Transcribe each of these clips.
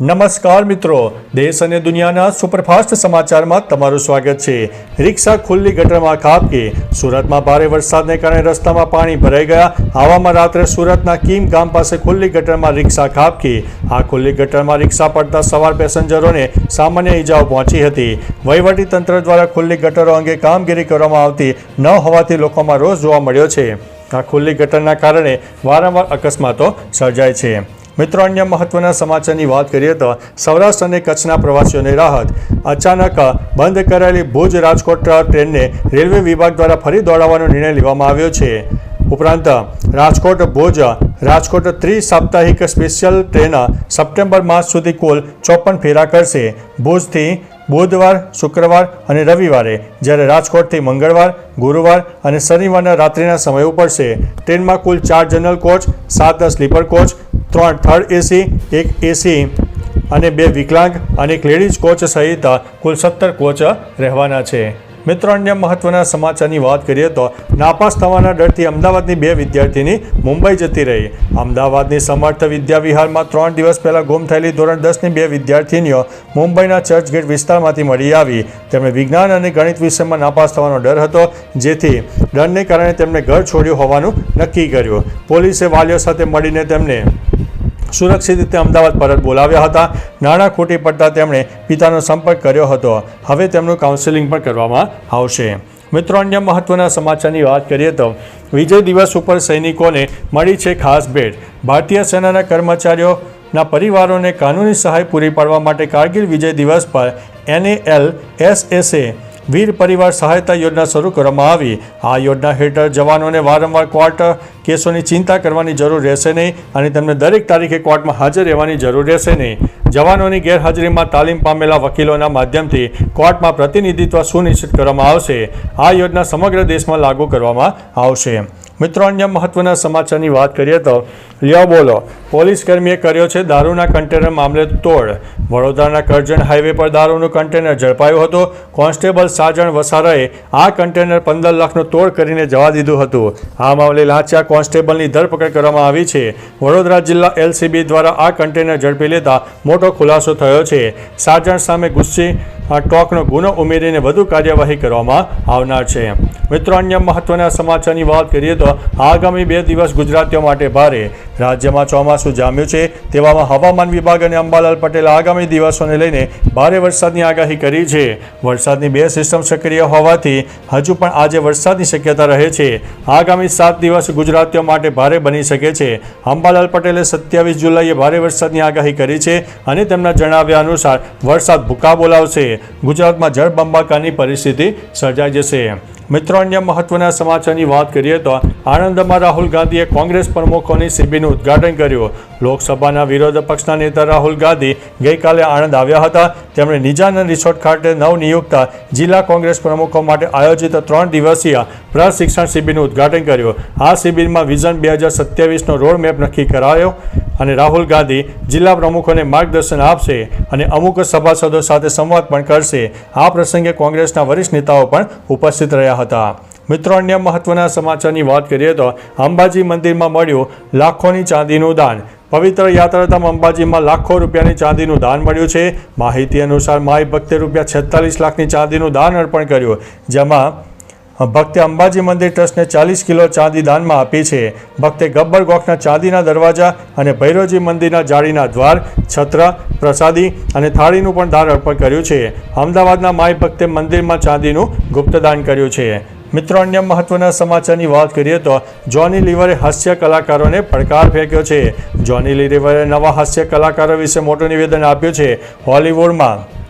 નમસ્કાર મિત્રો, દેશ અને દુનિયાના સુપરફાસ્ટ સમાચારમાં તમારું સ્વાગત છે. રિક્ષા ખુલ્લી ગટરમાં ખાબકી સુરતમાં ભારે વરસાદને કારણે રસ્તામાં પાણી ભરાઈ ગયા. આવામાં રાત્રે સુરતના કીમ ગામ પાસે ખુલ્લી ગટરમાં રિક્ષા ખાબકી. આ ખુલ્લી ગટરમાં રિક્ષા પડતા સવાર પેસેન્જરોને સામાન્ય ઈજાઓ પહોંચી હતી. વહીવટી તંત્ર દ્વારા ખુલ્લી ગટરો અંગે કામગીરી કરવામાં આવતી ન હોવાથી લોકોમાં રોષ જોવા મળ્યો છે. આ ખુલ્લી ગટરના કારણે વારંવાર અકસ્માતો સર્જાય છે. મિત્રો, અન્ય મહત્વના સમાચારની વાત કરીએ તો સૌરાષ્ટ્ર અને કચ્છના પ્રવાસીઓને રાહત. અચાનક બંધ કરાયેલી ભુજ રાજકોટ ટ્રેનને રેલવે વિભાગ દ્વારા ફરી દોડાવવાનો નિર્ણય લેવામાં આવ્યો છે. ઉપરાંત, રાજકોટ ભુજ રાજકોટ ત્રિ સાપ્તાહિક સ્પેશિયલ ટ્રેન સપ્ટેમ્બર માસ સુધી કુલ ચોપન ફેરા કરશે. ભુજથી બુધવાર, શુક્રવાર અને રવિવારે, જ્યારે રાજકોટથી મંગળવાર, ગુરુવાર અને શનિવારના રાત્રિના સમય ઉપડશે. ટ્રેનમાં કુલ ચાર જનરલ કોચ, સાત સ્લીપર કોચ ત્રણ થર્ડ એસી એક એસી અને બે વિકલાંગ અને એક લેડીઝ કોચ સહિત કુલ સત્તર કોચ રહેવાના છે. મિત્રો, અન્ય મહત્વના સમાચારની વાત કરીએ તો નાપાસ થવાના ડરથી અમદાવાદની બે વિદ્યાર્થીની મુંબઈ જતી રહી. અમદાવાદની સમર્થ વિદ્યાવિહારમાં ત્રણ દિવસ પહેલાં ગુમ થયેલી ધોરણ દસની બે વિદ્યાર્થીનીઓ મુંબઈના ચર્ચગેટ વિસ્તારમાંથી મળી આવી. તેમણે વિજ્ઞાન અને ગણિત વિષયમાં નાપાસ થવાનો ડર હતો, જેથી ડરને કારણે તેમણે ઘર છોડ્યું હોવાનું નક્કી કર્યું. પોલીસે વાલીઓ સાથે મળીને તેમને સુરક્ષિત રીતે અમદાવાદ પરત બોલાવ્યા હતા. નાણાં ખોટી પડતા તેમણે પિતાનો સંપર્ક કર્યો હતો. હવે તેમનું કાઉન્સેલિંગ પણ કરવામાં આવશે. મિત્રો, અન્ય મહત્વના સમાચારની વાત કરીએ તો વિજય દિવસ ઉપર સૈનિકોને મળી છે ખાસ ભેટ. ભારતીય સેનાના કર્મચારીઓના પરિવારોને કાનૂની સહાય પૂરી પાડવા માટે કારગિલ વિજય દિવસ પર એનએએલ એસએસએ વીર પરિવાર સહાયતા યોજના શરૂ કરવામાં આવી. આ યોજના હેઠળ જવાનોને વારંવાર કોર્ટ કેસોની ચિંતા કરવાની જરૂર રહેશે નહીં અને તેમને દરેક તારીખે કોર્ટમાં હાજર રહેવાની જરૂર રહેશે નહીં. જવાનોની ગેરહાજરીમાં તાલીમ પામેલા વકીલોના માધ્યમથી કોર્ટમાં પ્રતિનિધિત્વ સુનિશ્ચિત કરવામાં આવશે. આ યોજના સમગ્ર દેશમાં લાગુ કરવામાં આવશે. મિત્રો, અન્ય મહત્વના સમાચારની વાત કરીએ તો, લ્યો બોલો. પોલીસ કર્મીએ કર્યો છે દારૂના કન્ટેનર મામલે તોડ. વડોદરાના કરજણ હાઈવે પર દારૂનું કન્ટેનર ઝડપાયું હતું. કોન્સ્ટેબલ સાજણ વસારાએ આ કન્ટેનર પંદર લાખનું તોડ કરીને જવા દીધું હતું. આ મામલે લાંચિયા કોન્સ્ટેબલની ધરપકડ કરવામાં આવી છે. વડોદરા જિલ્લા એલસીબી દ્વારા આ કન્ટેનર ઝડપી લેતા મોટો ખુલાસો થયો છે. સાજણ સામે ગુસ્સી ટોકનો ગુનો ઉમેરીને વધુ કાર્યવાહી કરવામાં આવનાર છે. મિત્રો, અન્ય મહત્વના સમાચારની વાત કરીએ તો આગામી બે દિવસ ગુજરાતીઓ માટે ભારે રાજ્યમાં ચોમાસું જામ્યું છે. તેવામાં હવામાન વિભાગ અને અંબાલાલ પટેલ આગામી દિવસોને લઈને ભારે વરસાદની આગાહી કરી છે. વરસાદની બે સિસ્ટમ સક્રિય હોવાથી હજુ પણ આજે વરસાદની શક્યતા રહે છે. આગામી સાત દિવસ ગુજરાતીઓ માટે ભારે બની શકે છે. અંબાલાલ પટેલે સત્યાવીસ જુલાઈએ ભારે વરસાદની આગાહી કરી છે અને તેમના જણાવ્યા અનુસાર વરસાદ ભૂકા બોલાવશે. ગુજરાતમાં જળબંબાકારની પરિસ્થિતિ સર્જાઈ જશે. મિત્રો, અન્ય મહત્વના સમાચારની વાત કરીએ તો આણંદમાં રાહુલ ગાંધીએ કોંગ્રેસ પ્રમુખોની શિબિરનું ઉદ્ઘાટન કર્યું. લોકસભાના વિરોધ પક્ષના નેતા રાહુલ ગાંધી ગઈકાલે આણંદ આવ્યા હતા. તેમણે નિજાનંદ રિસોર્ટ ખાતે નવનિયુક્ત જિલ્લા કોંગ્રેસ પ્રમુખો માટે આયોજિત ત્રણ દિવસીય પ્રશિક્ષણ શિબિરનું ઉદ્ઘાટન કર્યું. આ શિબિરમાં વિઝન બે હજાર સત્યાવીસનો રોડ મેપ નક્કી કરાયો. અને રાહુલ ગાંધી જિલ્લા પ્રમુખોને માર્ગદર્શન આપશે અને અમુક સભાસદો સાથે સંવાદ પણ કરશે. આ પ્રસંગે કોંગ્રેસના વરિષ્ઠ નેતાઓ પણ ઉપસ્થિત રહ્યા હતા. મિત્રો, અન્ય મહત્વના સમાચારની વાત કરીએ તો અંબાજી મંદિરમાં મળ્યું લાખોની ચાંદીનું દાન. પવિત્ર યાત્રાધામ અંબાજીમાં લાખો રૂપિયાની ચાંદીનું દાન મળ્યું છે. માહિતી અનુસાર માય ભક્તે રૂપિયા છેતાલીસ લાખની ચાંદીનું દાન અર્પણ કર્યું, જેમાં ભક્તે અંબાજી મંદિર ટ્રસ્ટને ચાલીસ કિલો ચાંદી દાનમાં આપી છે. ભક્તે ગબ્બર ગોખના ચાંદીના દરવાજા અને ભૈરવજી મંદિરના જાળીના દ્વાર, છત્ર, પ્રસાદી અને થાળીનું પણ દાન અર્પણ કર્યું છે. અમદાવાદના માય ભક્તે મંદિરમાં ચાંદીનું ગુપ્તદાન કર્યું છે. મિત્રો, અન્ય મહત્વના સમાચારની વાત કરીએ તો જોની લીવરે હાસ્ય કલાકારોને પડકાર ફેંક્યો છે. જોની લીવરે નવા હાસ્ય કલાકારો વિશે મોટું નિવેદન આપ્યું છે. હોલિવૂડમાં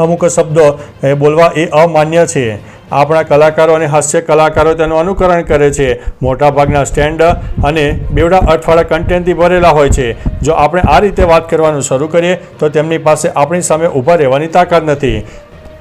અમુક શબ્દો, એ બોલવા એ અમાન્ય છે. આપણા કલાકારો અને હાસ્ય કલાકારો તેનું અનુકરણ કરે છે. મોટાભાગના સ્ટેન્ડ અને બેવડા અઠવાડા કન્ટેન્ટથી ભરેલા હોય છે. જો આપણે આ રીતે વાત કરવાનું શરૂ કરીએ, તો તેમની પાસે આપણી સામે ઊભા રહેવાની તાકાત નથી.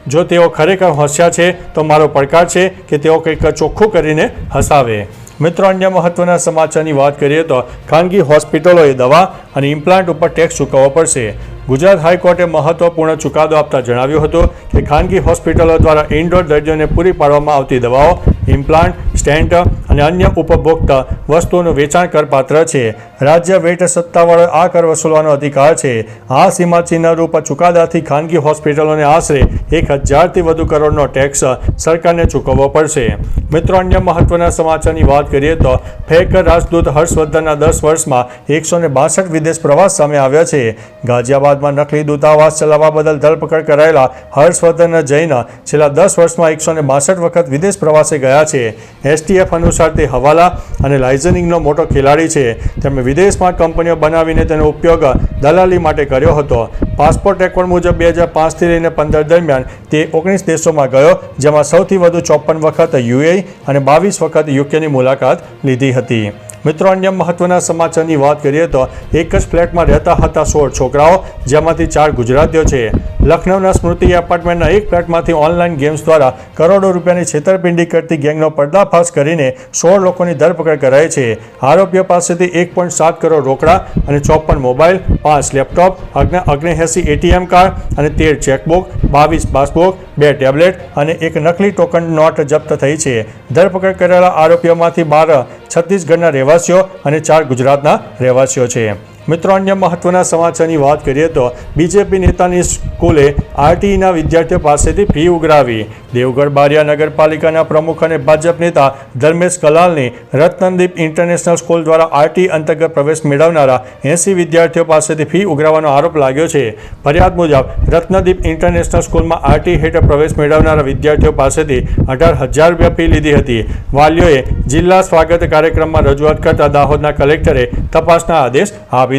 જો તેઓ ખરેખર હોશિયાર છે, તો મારો પડકાર છે કે તેઓ કંઈક ચોખ્ખું કરીને હસાવે. મિત્રો, અન્ય મહત્વના સમાચારની વાત કરીએ તો ખાનગી હોસ્પિટલોએ દવા અને ઇમ્પ્લાન્ટ ઉપર ટેક્સ ચૂકવવો પડશે. ગુજરાત હાઈકોર્ટે મહત્વપૂર્ણ ચુકાદો આપતા જણાવ્યું હતું કે ખાનગી હોસ્પિટલો દ્વારા ઇન્ડોર દર્દીઓને પૂરી પાડવામાં આવતી દવાઓ ઇમ્પ્લાન્ટ, સ્ટેન્ટ અને અન્ય ઉપભોક્તા વસ્તુઓનું વેચાણ કરપાત્ર છે. રાજ્ય વેટ સત્તાવાળો આ કર વસૂલવાનો અધિકાર છે. આ સીમાચિહ્ન રૂપ ચુકાદાથી ખાનગી હોસ્પિટલોને આશરે એક હજારથી વધુ કરોડનો ટેક્સ સરકારને ચૂકવવો પડશે. મિત્રો, અન્ય મહત્વના સમાચારની વાત કરીએ તો ફેક રાજદૂત હર્ષવર્ધનના દસ વર્ષમાં એકસો ને બાસઠ વિદેશ પ્રવાસ સામે આવ્યા છે. ગાઝિયાબાદમાં નકલી દૂતાવાસ ચલાવવા બદલ ધરપકડ કરાયેલા હર્ષવર્ધન જૈન છેલ્લા દસ વર્ષમાં એકસો ને બાસઠ વખત વિદેશ પ્રવાસે ગયા છે. એસટીએફ અનુસાર તે હવાલા અને લાઇઝનિંગનો મોટો ખેલાડી છે. તેમણે વિદેશમાં કંપનીઓ બનાવીને તેનો ઉપયોગ દલાલી માટે કર્યો હતો. પાસપોર્ટ રેકોર્ડ મુજબ બે હજાર પાંચથી લઈને પંદર દરમિયાન તે ઓગણીસ દેશોમાં ગયો, જેમાં સૌથી વધુ ચોપન વખત યુએ અને બાવીસ વખત યુકેની મુલાકાત લીધી હતી. મિત્રો, અન્ય મહત્વના સમાચારની વાત કરીએ તો એક જ ફ્લેટમાં રહેતા હતા સોળ છોકરાઓ, જેમાંથી ચાર ગુજરાતીઓ છે. લખનૌના સ્મૃતિ એપાર્ટમેન્ટના એક ફ્લેટમાંથી ઓનલાઈન ગેમ્સ દ્વારા કરોડો રૂપિયાની છેતરપિંડી કરતી ગેંગનો પર્દાફાશ કરીને સોળ લોકોની ધરપકડ કરાઈ છે. આરોપીઓ પાસેથી એક પોઈન્ટ સાત કરોડ રોકડા અને ચોપન મોબાઈલ, પાંચ લેપટોપ, અગ્ન અગ્નેએસી એટીએમ કાર્ડ અને તેર ચેકબુક, બાવીસ પાસબુક, બે ટેબ્લેટ અને એક નકલી ટોકન નોટ જપ્ત થઈ છે. ધરપકડ કરેલા આરોપીઓમાંથી બાર છત્તીસગઢના રહેવાસીઓ અને ચાર ગુજરાતના રહેવાસીઓ છે. મિત્રો, અન્ય મહત્વના સમાચારની વાત કરીએ તો બીજેપી નેતાની સ્કૂલે આરટીઈના વિદ્યાર્થીઓ પાસેથી ફી ઉઘરાવી. દેવગઢ બારિયા નગરપાલિકાના પ્રમુખ અને ભાજપ નેતા ધર્મેશ કલાલની રત્નદીપ ઇન્ટરનેશનલ સ્કૂલ દ્વારા આરટી અંતર્ગત પ્રવેશ મેળવનારા એંસી વિદ્યાર્થીઓ પાસેથી ફી ઉઘરાવવાનો આરોપ લાગ્યો છે. ફરિયાદ મુજબ, રત્નદીપ ઇન્ટરનેશનલ સ્કૂલમાં આરટી હેઠળ પ્રવેશ મેળવનારા વિદ્યાર્થીઓ પાસેથી અઢાર હજાર રૂપિયા ફી લીધી હતી. વાલીઓએ જિલ્લા સ્વાગત કાર્યક્રમમાં રજૂઆત કરતા દાહોદના કલેક્ટરે તપાસના આદેશ આપી